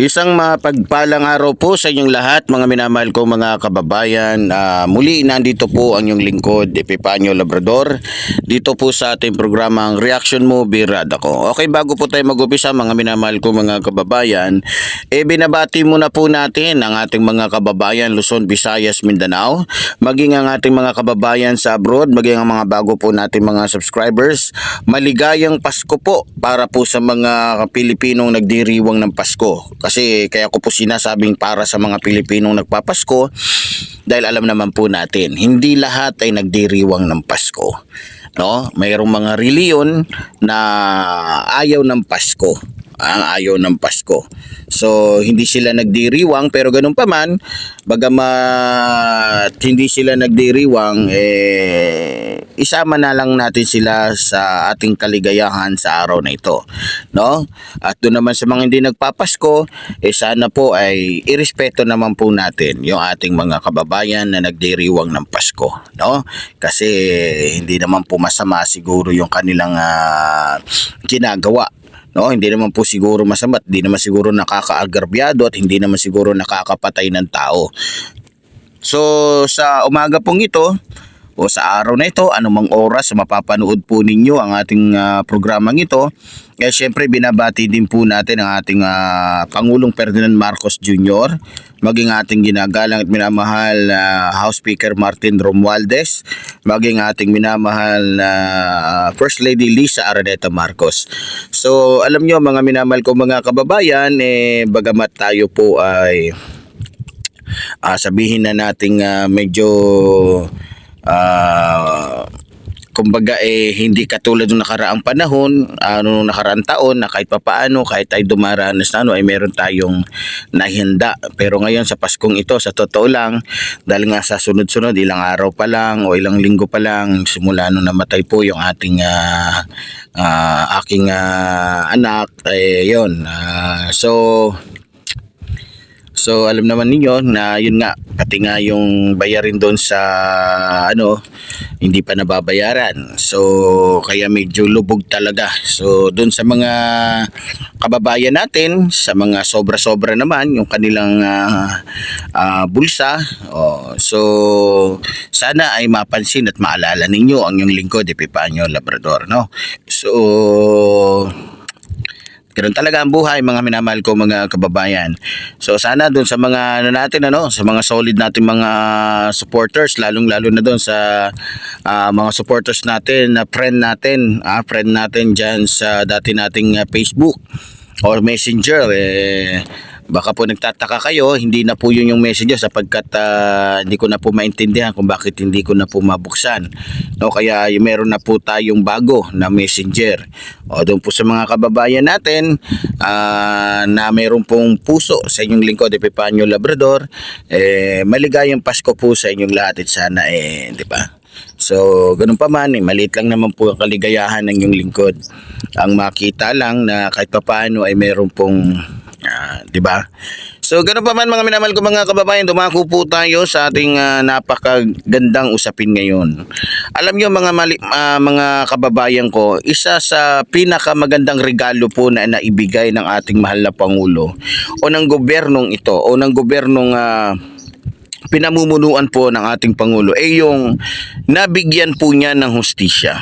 Isang mapagpalang araw po sa inyong lahat mga minamahal ko mga kababayan. Ah, muli nandito po ang inyong lingkod Epipanyo Labrador dito po sa ating programang Reaction Mo Birada ko. Okay bago po tayo mag-upisa mga minamahal ko mga kababayan, eh binabati muna po natin ang ating mga kababayan Luzon, Visayas, Mindanao, maging ang ating mga kababayan sa abroad, maging ang mga bago po nating mga subscribers. Maligayang Pasko po para po sa mga Pilipinong nagdiriwang ng Pasko. Kasi kaya ko po sinasabing para sa mga Pilipinong nagpapasko dahil alam naman po natin, hindi lahat ay nagdiriwang ng Pasko. No? Mayroong mga reliyon na ayaw ng Pasko. Ang ayaw ng Pasko. So, hindi sila nagdiriwang pero ganun pa man, bagamat hindi sila nagdiriwang, eh, isama na lang natin sila sa ating kaligayahan sa araw na ito. No? At doon naman sa mga hindi nagpapasko, eh sana po ay irespeto naman po natin yung ating mga kababayan na nagdiriwang ng Pasko. No? Kasi hindi naman po masama siguro yung kanilang ah, ginagawa No, hindi naman po siguro masama, at hindi naman siguro nakakaagarbyado at hindi naman siguro nakakapatay ng tao. So sa umaga pong ito o sa araw na ito, anumang oras mapapanood po ninyo ang ating ah, programang ito, eh syempre binabati din po natin ang ating ah, Pangulong Ferdinand Marcos Jr., maging ating ginagalang at minamahal na House Speaker Martin Romualdez, maging ating minamahal na First Lady Lisa Araneta Marcos. So alam nyo mga minamahal ko mga kababayan, eh bagamat tayo po ay ah, sabihin na nating ah, medyo ah, kumbaga eh hindi katulad ng nakaraang panahon, ano nung nakaraang taon na kahit papaano kahit ay dumaranas na ano ay meron tayong nahanda. Pero ngayon sa Paskong ito sa totoo lang dahil nga sa sunod-sunod ilang araw pa lang o ilang linggo pa lang simula nung namatay po yung ating ah, ah, aking ah, anak eh yon so So alam naman ninyo na yun nga pati nga yung bayarin doon sa ano hindi pa nababayaran. So kaya medyo lubog talaga. So doon sa mga kababayan natin sa mga sobra-sobra naman yung kanilang ah, ah, bulsa. Oh, so sana ay mapansin at maalala ninyo ang yung lingkod Epipanyo Labrador no. So Ganun talaga ang buhay mga minamahal ko mga kababayan. So sana doon sa mga ano natin ano, sa mga solid natin mga supporters, lalong lalo na doon sa ah, mga supporters natin, na friend natin, ah, friend natin diyan sa dati nating ah, Facebook or Messenger eh baka po nagtataka kayo, hindi na po yun yung messenger sapagkat ah, hindi ko na po maintindihan kung bakit hindi ko na po mabuksan. No, kaya yung meron na po tayong bago na messenger. O doon po sa mga kababayan natin ah, na meron pong puso sa inyong lingkod Epipanyo Labrador, eh, maligayang Pasko po sa inyong lahat at sana eh, di ba? So, ganun pa man, eh, maliit lang naman po ang kaligayahan ng inyong lingkod. Ang makita lang na kahit papaano ay meron pong Ah, 'di ba? So, ganun pa man mga minamahal ko mga kababayan, dumako po tayo sa ating ah, napakagandang usapin ngayon. Alam niyo mga mali, ah, mga kababayan ko, isa sa pinakamagandang regalo po na naibigay ng ating mahal na pangulo o ng gobernong ito o ng gobernong ah, pinamumunuan po ng ating pangulo ay yung nabigyan po niya ng hustisya.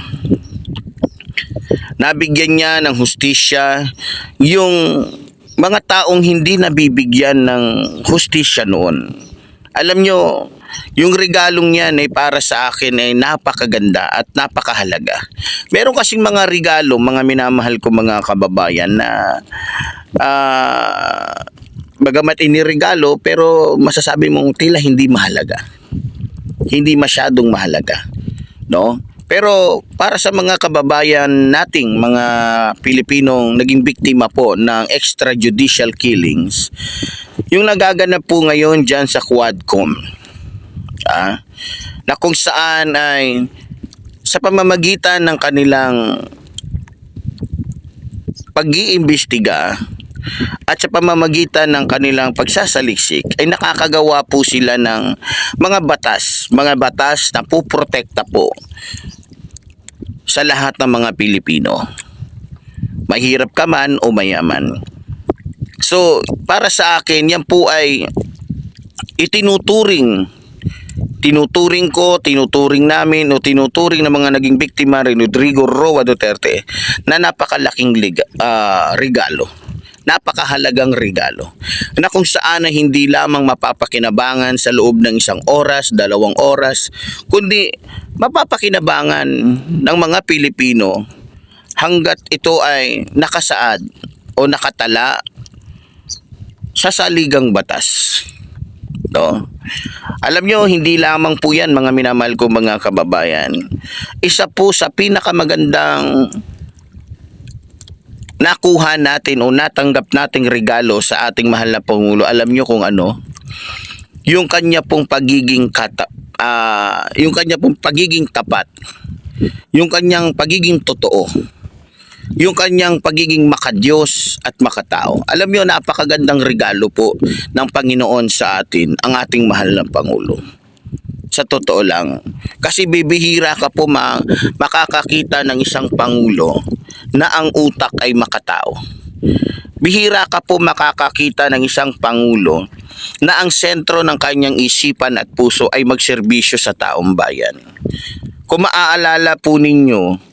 Nabigyan niya ng hustisya yung mga taong hindi nabibigyan ng hustisya noon. Alam nyo, yung regalong yan ay para sa akin ay napakaganda at napakahalaga. Meron kasing mga regalo, mga minamahal ko mga kababayan na ah, bagamat iniregalo pero masasabi mong tila hindi mahalaga. Hindi masyadong mahalaga. No? Pero para sa mga kababayan nating mga Pilipinong naging biktima po ng extrajudicial killings, yung nagaganap po ngayon dyan sa Quadcom, ah, na kung saan ay sa pamamagitan ng kanilang pag-iimbestiga at sa pamamagitan ng kanilang pagsasaliksik ay nakakagawa po sila ng mga batas, mga batas na puprotekta po sa lahat ng mga Pilipino. Mahirap ka man o mayaman. So, para sa akin, yan po ay itinuturing tinuturing ko, tinuturing namin o tinuturing ng mga naging biktima rin Rodrigo Roa Duterte na napakalaking liga, ah, regalo. Napakahalagang regalo na kung saan ay hindi lamang mapapakinabangan sa loob ng isang oras, dalawang oras, kundi mapapakinabangan ng mga Pilipino hanggat ito ay nakasaad o nakatala sa saligang batas. No? Alam nyo, hindi lamang po yan mga minamahal ko mga kababayan. Isa po sa pinakamagandang nakuha natin o natanggap nating regalo sa ating mahal na Pangulo. Alam nyo kung ano? Yung kanya pong pagiging kata, ah, yung kanya pong pagiging tapat. Yung kanyang pagiging totoo yung kanyang pagiging makadiyos at makatao. Alam niyo, napakagandang regalo po ng Panginoon sa atin, ang ating mahal na Pangulo. Sa totoo lang. Kasi bibihira ka po ma- makakakita ng isang Pangulo na ang utak ay makatao. Bihira ka po makakakita ng isang Pangulo na ang sentro ng kanyang isipan at puso ay magserbisyo sa taong bayan. Kung maaalala po ninyo,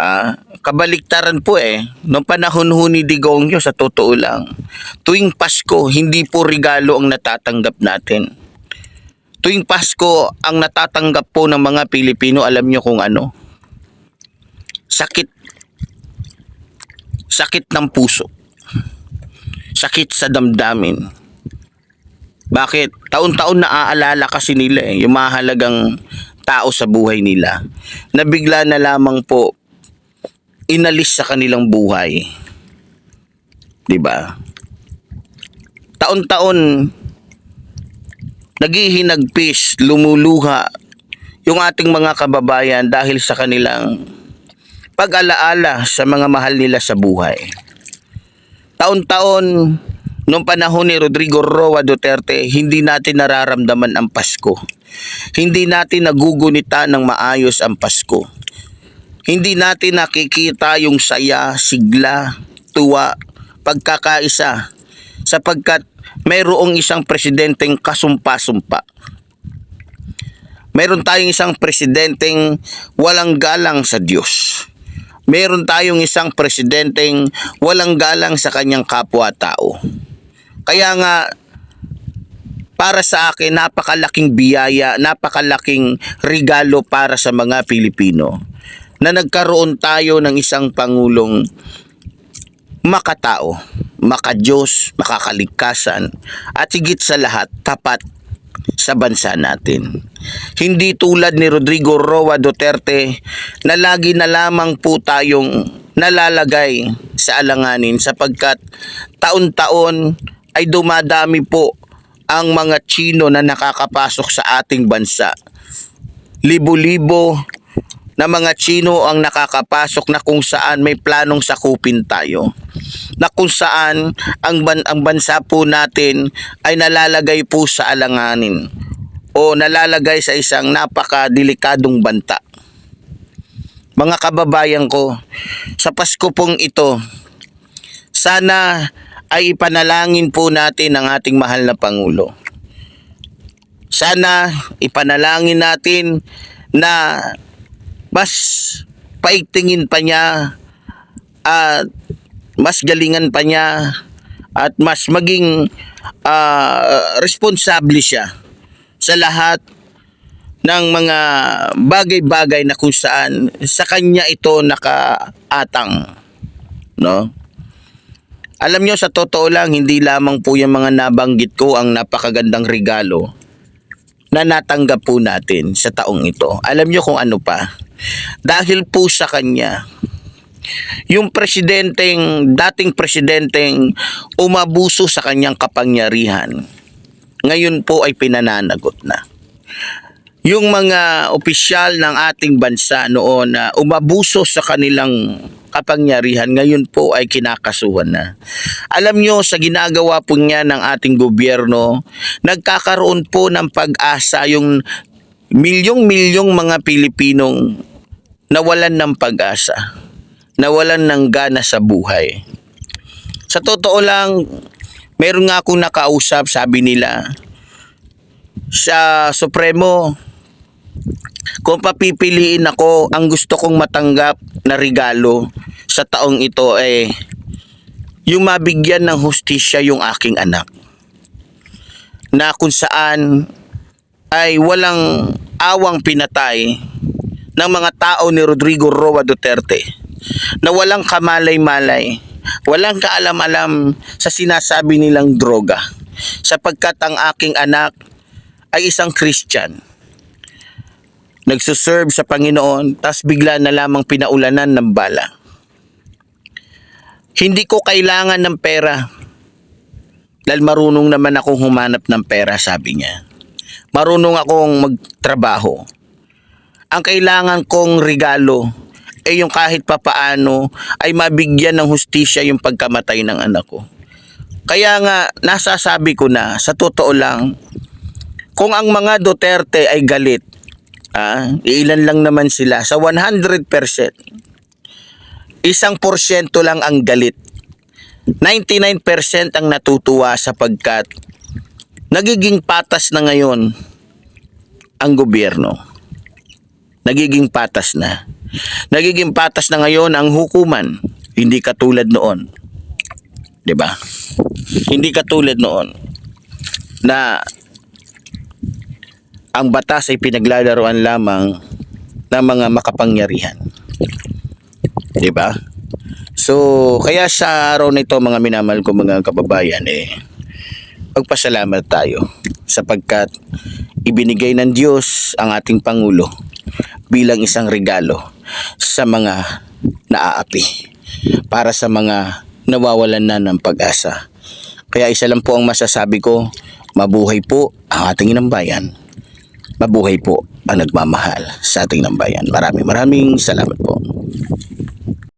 Ah, kabaliktaran po eh. Noong panahon ho ni Digongyo, sa totoo lang, tuwing Pasko, hindi po regalo ang natatanggap natin. Tuwing Pasko, ang natatanggap po ng mga Pilipino, alam nyo kung ano? Sakit. Sakit ng puso. Sakit sa damdamin. Bakit? Taon-taon naaalala kasi nila eh, yung mahalagang tao sa buhay nila. Na bigla na lamang po inalis sa kanilang buhay. 'Di ba? Taon-taon naghihinagpis, lumuluha yung ating mga kababayan dahil sa kanilang pag-alaala sa mga mahal nila sa buhay. Taon-taon noong panahon ni Rodrigo Roa Duterte, hindi natin nararamdaman ang Pasko. Hindi natin nagugunita ng maayos ang Pasko hindi natin nakikita yung saya, sigla, tuwa, pagkakaisa sapagkat mayroong isang presidenteng kasumpa-sumpa. Meron tayong isang presidenteng walang galang sa Diyos. Meron tayong isang presidenteng walang galang sa kanyang kapwa-tao. Kaya nga para sa akin napakalaking biyaya, napakalaking regalo para sa mga Pilipino na nagkaroon tayo ng isang pangulong makatao, makadiyos, makakaligkasan, at higit sa lahat, tapat sa bansa natin. Hindi tulad ni Rodrigo Roa Duterte na lagi na lamang po tayong nalalagay sa alanganin sapagkat taon-taon ay dumadami po ang mga Chino na nakakapasok sa ating bansa. Libo-libo na mga Chino ang nakakapasok na kung saan may planong sakupin tayo. Na kung saan ang, ban- ang bansa po natin ay nalalagay po sa alanganin o nalalagay sa isang napakadelikadong banta. Mga kababayan ko, sa Pasko pong ito, sana ay ipanalangin po natin ang ating mahal na Pangulo. Sana ipanalangin natin na mas paigtingin pa niya at mas galingan pa niya at mas maging uh, responsable siya sa lahat ng mga bagay-bagay na kung saan sa kanya ito nakaatang no? Alam nyo sa totoo lang hindi lamang po yung mga nabanggit ko ang napakagandang regalo na natanggap po natin sa taong ito. Alam nyo kung ano pa. Dahil po sa kanya, yung presidenteng, dating presidenteng umabuso sa kanyang kapangyarihan, ngayon po ay pinananagot na. Yung mga opisyal ng ating bansa noon na umabuso sa kanilang kapangyarihan, ngayon po ay kinakasuhan na. Alam nyo, sa ginagawa po niya ng ating gobyerno, nagkakaroon po ng pag-asa yung milyong-milyong mga Pilipinong nawalan ng pag-asa, nawalan ng gana sa buhay. Sa totoo lang, Meron nga akong nakausap, sabi nila, sa Supremo, kung papipiliin ako, ang gusto kong matanggap na regalo sa taong ito ay yung mabigyan ng hustisya yung aking anak. Na kung saan ay walang awang pinatay ng mga tao ni Rodrigo Roa Duterte na walang kamalay-malay, walang kaalam-alam sa sinasabi nilang droga sapagkat ang aking anak ay isang Christian nagsuserve sa Panginoon, tas bigla na lamang pinaulanan ng bala. Hindi ko kailangan ng pera. Dahil marunong naman akong humanap ng pera, sabi niya. Marunong akong magtrabaho. Ang kailangan kong regalo ay yung kahit papaano ay mabigyan ng hustisya yung pagkamatay ng anak ko. Kaya nga, nasasabi ko na, sa totoo lang, kung ang mga Duterte ay galit, Ah, ilan lang naman sila sa 100%. Isang porsyento lang ang galit. 99% ang natutuwa sapagkat nagiging patas na ngayon ang gobyerno. Nagiging patas na. Nagiging patas na ngayon ang hukuman. Hindi katulad noon. 'Di ba? Hindi katulad noon na ang batas ay pinaglalaroan lamang ng mga makapangyarihan. 'Di ba? So, kaya sa araw na ito mga minamahal ko mga kababayan eh magpasalamat tayo sapagkat ibinigay ng Diyos ang ating pangulo bilang isang regalo sa mga naaapi para sa mga nawawalan na ng pag-asa. Kaya isa lang po ang masasabi ko, mabuhay po ang ating inang bayan mabuhay po ang nagmamahal sa ating ng bayan. Maraming maraming salamat po.